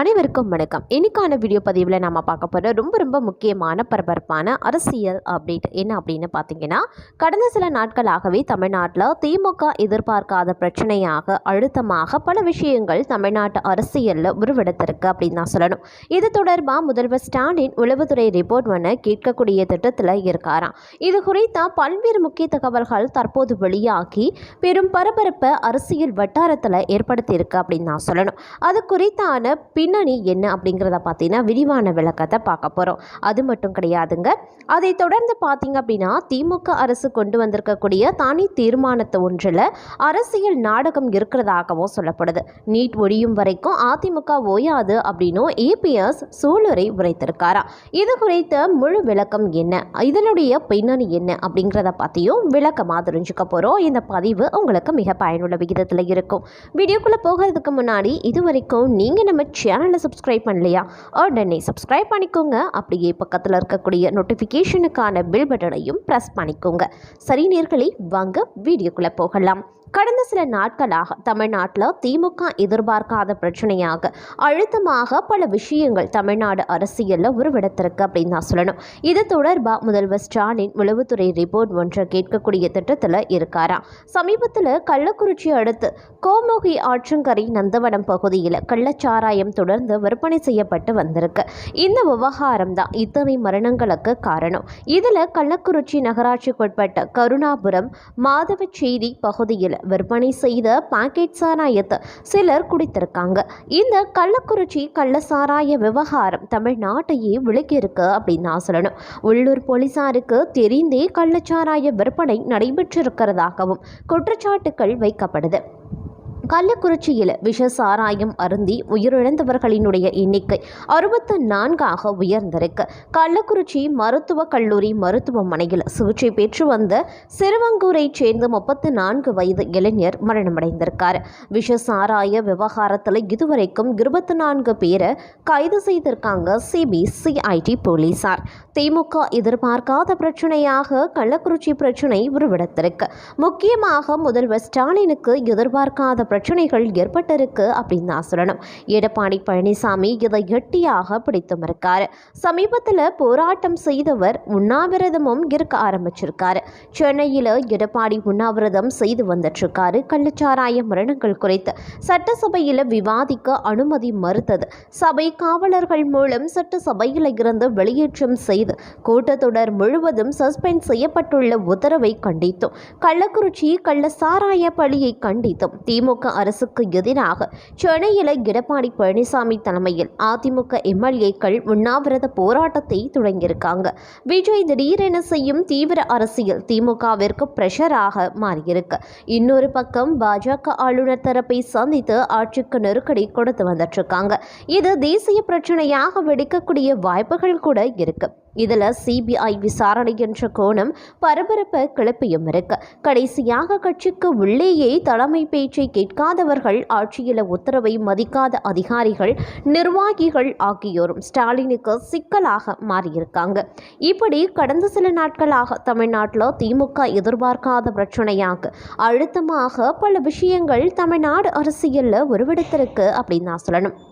அனைவருக்கும் வணக்கம். இன்னைக்கான வீடியோ பதிவில் நம்ம பார்க்க போகிற ரொம்ப ரொம்ப முக்கியமான பரபரப்பான அரசியல் அப்டேட் என்ன அப்படின்னு பார்த்தீங்கன்னா கடந்த சில நாட்களாகவே தமிழ்நாட்டில் திமுக எதிர்பார்க்காத பிரச்சனையாக அழுத்தமாக பல விஷயங்கள் தமிழ்நாட்டு அரசியலில் உருவெடுத்திருக்கு அப்படின்னு தான் சொல்லணும். இது தொடர்பாக முதல்வர் ஸ்டாலின் உளவுத்துறை ரிப்போர்ட் ஒன்று கேட்கக்கூடிய திட்டத்தில் இருக்காராம். இது குறித்த பல்வேறு முக்கிய தகவல்கள் தற்போது வெளியாகி பெரும் பரபரப்பை அரசியல் வட்டாரத்தில் ஏற்படுத்தியிருக்கு அப்படின்னு தான் சொல்லணும். அது குறித்தான பின்னணி என்ன அப்படிங்கிறத பார்த்தீங்கன்னா விரிவான விளக்கத்தை பார்க்க போகிறோம் அது மட்டும் கிடையாதுங்க. அதை தொடர்ந்து பார்த்தீங்க அப்படின்னா திமுக அரசு கொண்டு வந்திருக்கக்கூடிய தனி தீர்மானத்தை ஒன்றில் அரசியல் நாடகம் இருக்கிறதாகவும் சொல்லப்படுது. நீட் ஒழியும் வரைக்கும் அதிமுக ஓயாது அப்படின்னும் ஏபிஎஸ் சூளுரை உரைத்திருக்காரா? இது குறித்த முழு விளக்கம் என்ன? இதனுடைய பின்னணி என்ன அப்படிங்கிறத பற்றியும் விளக்கமாக தெரிஞ்சுக்க போகிறோம் இந்த பதிவு உங்களுக்கு மிக பயனுள்ள விகிதத்தில் இருக்கும். வீடியோக்குள்ளே போகிறதுக்கு முன்னாடி இது வரைக்கும் நீங்கள் நம்ம சேனலை சப்ஸ்கிரைப் பண்ணலையா? உடனே சப்ஸ்கிரைப் பண்ணிக்கோங்க. அப்படியே பக்கத்தில் இருக்கக்கூடிய நோட்டிஃபிகேஷனுக்கான பில் பட்டனையும் ப்ரெஸ் பண்ணிக்கோங்க. சரி நேர்களை வாங்க வீடியோக்குள்ளே போகலாம். கடந்த சில நாட்களாக தமிழ்நாட்டில் திமுக எதிர்பார்க்காத பிரச்சனையாக அழுத்தமாக பல விஷயங்கள் தமிழ்நாடு அரசியலில் உருவெடுத்திருக்கு அப்படின்னு தான் சொல்லணும். இது தொடர்பாக முதல்வர் ஸ்டாலின் உளவுத்துறை ரிப்போர்ட் ஒன்றை கேட்கக்கூடிய திட்டத்தில் இருக்காராம் சமீபத்தில் கள்ளக்குறிச்சி அடுத்து கோமுகி ஆற்றங்கரை நந்தவனம் பகுதியில் கள்ளச்சாராயம் தொடர்ந்து விற்பனை செய்யப்பட்டு வந்திருக்கு. இந்த விவகாரம் தான் இத்தனை மரணங்களுக்கு காரணம். இதில் கள்ளக்குறிச்சி நகராட்சிக்குட்பட்ட கருணாபுரம் மாதவச்சேரி பகுதியில் விற்பனை செய்த பாக்கெட் சாராயத்தை சிலர் குடித்திருக்காங்க. இந்த கள்ளக்குறிச்சி கள்ள சாராய விவகாரம் தமிழ்நாட்டையே விளக்கியிருக்கு அப்படின்னு நான் சொல்லணும். உள்ளூர் போலீசாருக்கு தெரிந்தே கள்ளச்சாராய விற்பனை நடைபெற்றிருக்கிறதாகவும் குற்றச்சாட்டுகள் வைக்கப்படுது. கள்ளக்குறிச்சியில் விஷ சாராயம் அருந்தி உயிரிழந்தவர்களினுடைய எண்ணிக்கை அறுபத்து நான்காக உயர்ந்திருக்கு. கள்ளக்குறிச்சி மருத்துவக் கல்லூரி மருத்துவமனையில் சிகிச்சை பெற்று வந்த சிறுவங்கூரை சேர்ந்த முப்பத்து நான்கு வயது இளைஞர் மரணமடைந்திருக்கார். விஷ சாராய விவகாரத்தில் இதுவரைக்கும் இருபத்தி நான்கு பேரை கைது செய்திருக்காங்க சிபிசிஐடி போலீசார். திமுக எதிர்பார்க்காத பிரச்சனையாக கள்ளக்குறிச்சி பிரச்சனை உருவெடுத்திருக்கு. முக்கியமாக முதல்வர் ஸ்டாலினுக்கு எதிர்பார்க்காத பிரச்சனைகள் ஏற்பட்டிருக்கு அப்படின்னு தான் சொல்லணும். எடப்பாடி பழனிசாமி இதை எட்டியாக பிடித்தும் மறுக்காரு சமீபத்தில் போராட்டம் செய்தவர் உண்ணாவிரதமும் இருக்க ஆரம்பிச்சிருக்காரு. சென்னையில் எடப்பாடி உண்ணாவிரதம் செய்து வந்துட்டுருக்காரு. கள்ளச்சாராய மரணங்கள் குறித்து சட்டசபையில் விவாதிக்க அனுமதி மறுத்தது. சபை காவலர்கள் மூலம் சட்டசபையில் இருந்து வெளியேற்றம் செய்து கூட்டத்தொடர் முழுவதும் சஸ்பெண்ட் செய்யப்பட்டுள்ள உத்தரவை கண்டித்தும் கள்ளக்குறிச்சி கள்ள சாராய பழியை கண்டித்தும் திமுக அரசுக்கு எதிராக சென்னையில் எடப்பாடி பழனிசாமி தலைமையில் அதிமுக எம்எல்ஏக்கள் உண்ணாவிரத போராட்டத்தை தொடங்கியிருக்காங்க. விஜய் திடீரென செய்யும் தீவிர அரசியல் திமுகவிற்கு பிரஷராக மாறியிருக்கு. இன்னொரு பக்கம் பாஜக ஆளுநர் தரப்பை சந்தித்து ஆட்சிக்கு நெருக்கடி கொடுத்து வந்துட்டு இருக்காங்க. இது தேசிய பிரச்சனையாக வெடிக்கக்கூடிய வாய்ப்புகள் கூட இருக்கு. இதில் சிபிஐ விசாரணை என்ற கோணம் பரபரப்பை கிளப்பியும் இருக்கு. கடைசியாக கட்சிக்கு உள்ளேயே தலைமை பேச்சை கேட்காதவர்கள் ஆட்சியில் உத்தரவை மதிக்காத அதிகாரிகள் நிர்வாகிகள் ஆகியோரும் ஸ்டாலினுக்கு சிக்கலாக மாறியிருக்காங்க. இப்படி கடந்த சில நாட்களாக தமிழ்நாட்டில் திமுக எதிர்பார்க்காத பிரச்சனையாக அழுத்தமாக பல விஷயங்கள் தமிழ்நாடு அரசியலில் உருவெடுத்திருக்கு அப்படின்னு நான் சொல்லணும்.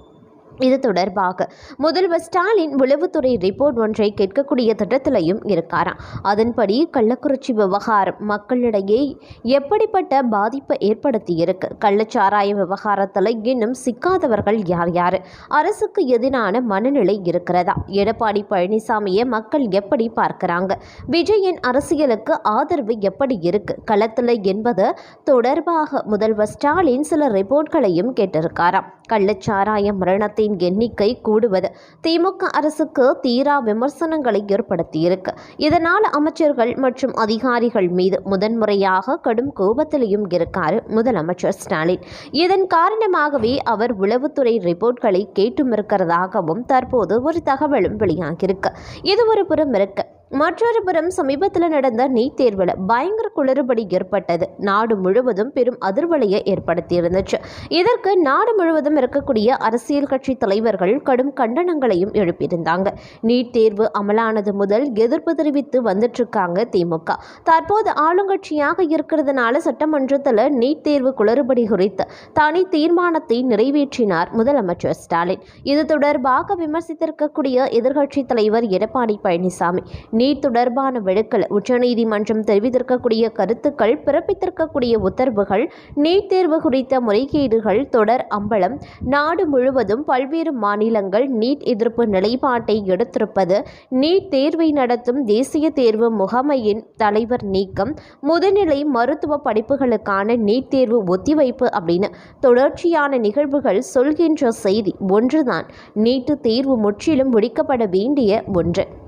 இது தொடர்பாக முதல்வர் ஸ்டாலின் உளவுத்துறை ரிப்போர்ட் ஒன்றை கேட்கக்கூடிய திட்டத்திலையும் இருக்காராம். அதன்படி கள்ளக்குறிச்சி விவகாரம் மக்களிடையே எப்படிப்பட்ட பாதிப்பை ஏற்படுத்தி இருக்கு கள்ளச்சாராய விவகாரத்தில் இன்னும் சிக்காதவர்கள் யார் யார்? அரசுக்கு எதிரான மனநிலை இருக்கிறதா? எடப்பாடி பழனிசாமியை மக்கள் எப்படி பார்க்கிறாங்க? விஜயின் அரசியலுக்கு ஆதரவு எப்படி இருக்கு? களத்தில் என்பது தொடர்பாக முதல்வர் ஸ்டாலின் சில ரிப்போர்ட்களையும் கேட்டிருக்காராம். கள்ளச்சாராய மரணத்தின் எண்ணிக்கை கூடுவது. திமுக அரசுக்கு தீரா விமர்சனங்களை ஏற்படுத்தியிருக்கு. இதனால் அமைச்சர்கள் மற்றும் அதிகாரிகள் மீது முதன்முறையாக கடும் கோபத்திலையும் இருக்காரு முதலமைச்சர் ஸ்டாலின். இதன் காரணமாகவே அவர் உளவுத்துறை ரிப்போர்ட்களை கேட்டும் இருக்கிறதாகவும் தற்போது ஒரு தகவலும் வெளியாகியிருக்கு. இது ஒரு புறம் இருக்கு. மற்றொரு புறம் சமீபத்தில் நடந்த நீட் தேர்வில் பயங்கர குளறுபடி ஏற்பட்டது. நாடு முழுவதும் பெரும் அதிர்வலையை ஏற்படுத்தியிருந்துச்சு. இதற்கு நாடு முழுவதும் இருக்கக்கூடிய அரசியல் கட்சி தலைவர்கள் கடும் கண்டனங்களையும் எழுப்பியிருந்தாங்க. நீட் தேர்வு அமலானது முதல் எதிர்ப்பு தெரிவித்து வந்துட்டு இருக்காங்க திமுக. தற்போது ஆளுங்கட்சியாக இருக்கிறதுனால சட்டமன்றத்தில் நீட் தேர்வு குளறுபடி குறித்து தனி தீர்மானத்தை நிறைவேற்றினார் முதலமைச்சர் ஸ்டாலின். இது தொடர்பாக விமர்சித்திருக்கக்கூடிய எதிர்கட்சி தலைவர் எடப்பாடி பழனிசாமி. நீட் தொடர்பான வழக்கில் உச்சநீதிமன்றம் தெரிவித்திருக்கக்கூடிய கருத்துக்கள் பிறப்பித்திருக்கக்கூடிய உத்தரவுகள் நீட் தேர்வு குறித்த முறைகேடுகள் தொடர் அம்பலம் நாடு முழுவதும் பல்வேறு மாநிலங்கள் நீட் எதிர்ப்பு நிலைப்பாட்டை எடுத்திருப்பது நீட் தேர்வை நடத்தும் தேசிய தேர்வு முகமையின் தலைவர் நீக்கம் முதுநிலை மருத்துவ படிப்புகளுக்கான நீட் தேர்வு ஒத்திவைப்பு அப்படின்னு தொடர்ச்சியான நிகழ்வுகள் சொல்கின்ற செய்தி ஒன்றுதான். நீட்டு தேர்வு முற்றிலும் முடிக்கப்பட வேண்டிய ஒன்று.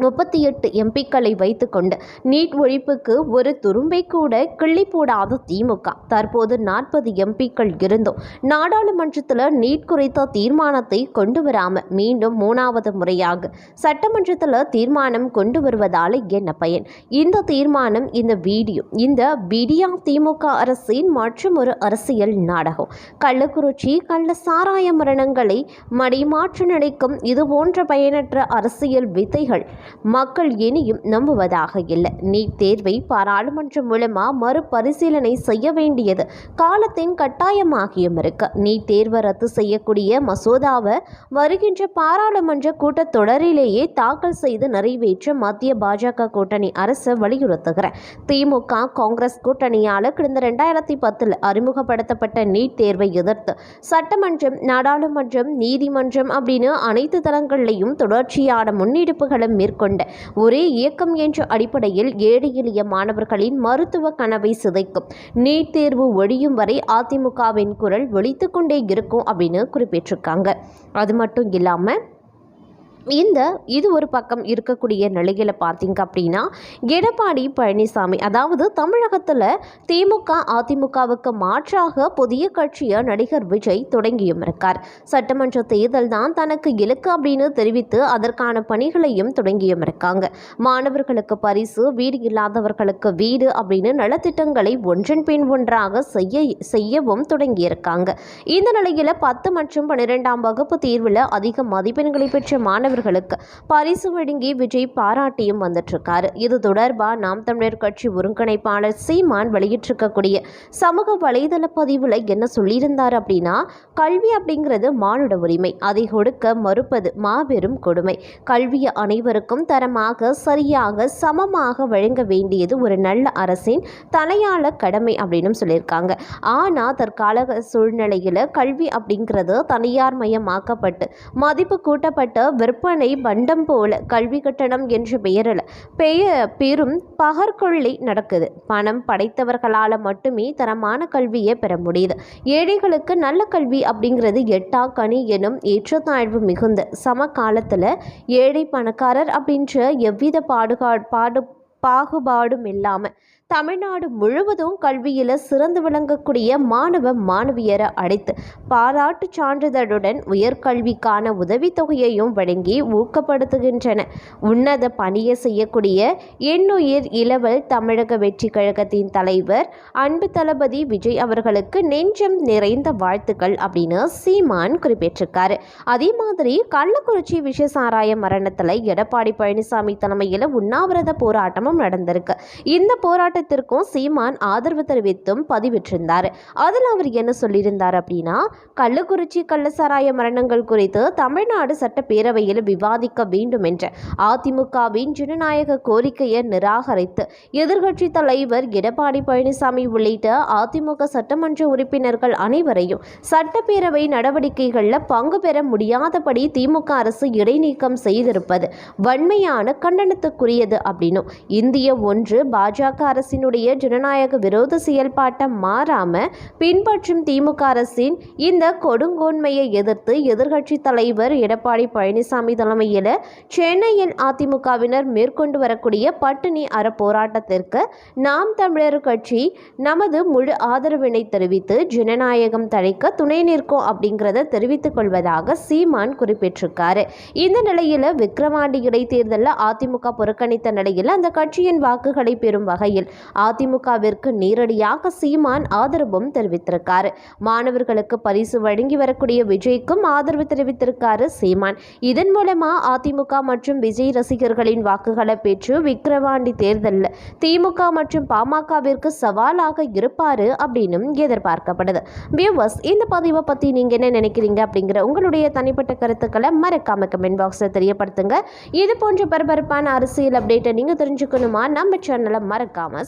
முப்பத்தி எட்டு எம்பிக்களை வைத்துக்கொண்டு நீட் ஒழிப்புக்கு ஒரு துரும்பை கூட கிள்ளி போடாத திமுக. தற்போது நாற்பது எம்பிக்கள் இருந்தும் நாடாளுமன்றத்தில் நீட் குறித்த தீர்மானத்தை கொண்டு வராமல் மீண்டும் மூணாவது முறையாக சட்டமன்றத்தில் தீர்மானம் கொண்டு வருவதால் என்ன பயன்? இந்த தீர்மானம் இந்த வீடியோ இந்த விடியா திமுக அரசின் மற்றும் ஒரு அரசியல் நாடகம். கள்ளக்குறிச்சி கள்ள சாராய மரணங்களை மடிமாற்று நினைக்கும் இது போன்ற பயனற்ற அரசியல் வித்தைகள் மக்கள் இனியும் நம்புவதாக இல்லை. நீட் தேர்வை பாராளுமன்றம் மூலமா மறுபரிசீலனை செய்ய வேண்டியது காலத்தின் கட்டாயமாகியும் இருக்கு. நீட் தேர்வை ரத்து செய்யக்கூடிய மசோதாவை வருகின்ற பாராளுமன்ற கூட்டத்தொடரிலேயே தாக்கல் செய்து நிறைவேற்ற மத்திய பாஜக கூட்டணி அரசு வலியுறுத்துகிற திமுக காங்கிரஸ் கூட்டணியால் கடந்த ரெண்டாயிரத்தி பத்தில் அறிமுகப்படுத்தப்பட்ட நீட் தேர்வை எதிர்த்து சட்டமன்றம் நாடாளுமன்றம் நீதிமன்றம் அப்படின்னு அனைத்து தளங்களிலையும் தொடர்ச்சியான முன்னெடுப்புகளும் மேற்கொண்டு கொண்ட ஒரே இயக்கம் என்ற அடிப்படையில் ஏழை எளிய மாணவர்களின் மருத்துவ கனவை சிதைக்கும். நீட் தேர்வு ஒழியும் வரை அதிமுகவின் குரல் ஒழித்து கொண்டே இருக்கும் அப்படின்னு குறிப்பிட்டிருக்காங்க. அது மட்டும் இல்லாமல் இந்த இது ஒரு பக்கம் இருக்கக்கூடிய நிலையில் பார்த்தீங்க அப்படின்னா எடப்பாடி பழனிசாமி அதாவது தமிழகத்தில் திமுக அதிமுகவுக்கு மாற்றாக புதிய கட்சியை நடிகர் விஜய் தொடங்கியும் இருக்கார். சட்டமன்ற தேர்தல் தான் தனக்கு இலக்கு அப்படின்னு தெரிவித்து அதற்கான பணிகளையும் தொடங்கியும் இருக்காங்க. மாணவர்களுக்கு பரிசு வீடு இல்லாதவர்களுக்கு வீடு அப்படின்னு நலத்திட்டங்களை ஒன்றன் பின் ஒன்றாக செய்ய செய்யவும் தொடங்கியிருக்காங்க இந்த நிலையில் பத்து மற்றும் பன்னிரெண்டாம் வகுப்பு தேர்வில் அதிக மதிப்பெண்களை பெற்ற மாணவர்களுக்கு பரிசு வழங்கி விஜய் பாராட்டியும் வந்துட்டிருக்காரு. இது தொடர்பாக நாம் தமிழர் கட்சி ஒருங்கிணைப்பாளர் சீமான் வெளியிட்டிருக்கக்கூடிய சமூக வலைதள பதிவில் என்ன சொல்லியிருந்தார் அப்படின்னா கல்வி அப்படிங்கிறது மானுட உரிமை அதை கொடுக்க மறுப்பது மாபெரும் கொடுமை. கல்வியை அனைவருக்கும் தரமாக சரியாக சமமாக வழங்க வேண்டியது ஒரு நல்ல அரசின் தலையாள கடமை அப்படின்னு சொல்லியிருக்காங்க. ஆனால் தற்கால சூழ்நிலையில் கல்வி அப்படிங்கிறது தனியார் மயமாக்கப்பட்டு மதிப்பு கூட்டப்பட்ட விற்பனை பண்டம் போல கல்வி கட்டணம் என்ற பெயரில். பெய பெரும் பகற்கொள்ளை நடக்குது. பணம் படைத்தவர்களால் மட்டுமே தரமான கல்வியை பெற முடியுது. ஏழைகளுக்கு நல்ல கல்வி அப்படிங்கிறது எட்டா கனி எனும் ஏற்றத்தாழ்வு மிகுந்த சம காலத்தில் ஏழை பணக்காரர் அப்படின்ற எவ்வித பாடுகா பாடு பாகுபாடும் இல்லாமல் தமிழ்நாடு முழுவதும் கல்வியில் சிறந்து விளங்கக்கூடிய மாணவ மாணவியரை அழைத்து பாராட்டு சான்றிதழுடன் உயர்கல்விக்கான உதவித்தொகையையும் வழங்கி ஊக்கப்படுத்துகின்றன. உன்னத பணியை செய்யக்கூடிய எண்ணுயிர் இளவல் தமிழக வெற்றி கழகத்தின் தலைவர் அன்பு தளபதி விஜய் அவர்களுக்கு நெஞ்சம் நிறைந்த வாழ்த்துக்கள் அப்படின்னு சீமான் குறிப்பிட்டிருக்காரு. அதே மாதிரி கள்ளக்குறிச்சி விஷ சாராய மரணத்தில் எடப்பாடி பழனிசாமி தலைமையில் உண்ணாவிரத போராட்டமும் நடந்திருக்கு. இந்த போராட்ட போராட்டத்திற்கும் சீமான் ஆதரவு தெரிவித்தும் பதிவிட்டிருந்தார். அதில் அவர் என்ன சொல்லியிருந்தார் அப்படின்னா கள்ளக்குறிச்சி கள்ளசாராய மரணங்கள் குறித்து தமிழ்நாடு சட்டப்பேரவையில் விவாதிக்க வேண்டும் என்ற அதிமுகவின் ஜனநாயக கோரிக்கையை நிராகரித்து எதிர்க்கட்சி தலைவர் எடப்பாடி பழனிசாமி உள்ளிட்ட அதிமுக சட்டமன்ற உறுப்பினர்கள் அனைவரையும் சட்டப்பேரவை நடவடிக்கைகளில் பங்கு பெற முடியாதபடி திமுக அரசு இடைநீக்கம் செய்திருப்பது வன்மையான கண்டனத்துக்குரியது அப்படின்னும் இந்திய ஒன்று பாஜக அரசு அரசினுடைய ஜனநாயக விரோத செயல்பாட்டை மாறாம பின்பற்றும் திமுக அரசின் இந்த கொடுங்கோன்மையை எதிர்த்து எதிர்க்கட்சி தலைவர் எடப்பாடி பழனிசாமி தலைமையில் சென்னையில் அதிமுகவினர் மேற்கொண்டு வரக்கூடிய பட்டினி அற போராட்டத்திற்கு நாம் தமிழர் கட்சி நமது முழு ஆதரவினை தெரிவித்து ஜனநாயகம் தழைக்க துணை நிற்கும் அப்படிங்கிறத தெரிவித்துக் கொள்வதாக சீமான் குறிப்பிட்டிருக்காரு. இந்த நிலையில் விக்கிரவாண்டி இடைத்தேர்தலில் அதிமுக புறக்கணித்த நிலையில் அந்த கட்சியின் வாக்குகளை பெறும் வகையில் அதிமுகவிற்கு நேரடியாக சீமான் ஆதரவும் தெரிவித்திருக்காரு. மாணவர்களுக்கு பரிசு வழங்கி வரக்கூடிய விஜய்க்கும் ஆதரவு தெரிவித்திருக்காரு சீமான். இதன் மூலமா அதிமுக மற்றும் விஜய் ரசிகர்களின் வாக்குகளை பெற்று விக்கிரவாண்டி தேர்தலில் திமுக மற்றும் பாமகவிற்கு சவாலாக இருப்பாரு அப்படின்னு எதிர்பார்க்கப்படுது. வியூவர்ஸ் இந்த பதிவை பற்றி நீங்கள் என்ன நினைக்கிறீங்க அப்படிங்கிற உங்களுடைய தனிப்பட்ட கருத்துக்களை மறக்காம கமெண்ட் பாக்ஸில் தெரியப்படுத்துங்க. இது போன்ற பரபரப்பான அரசியல் அப்டேட்டை நீங்கள் தெரிஞ்சுக்கணுமா? நம்ம சேனலை மறக்காமல்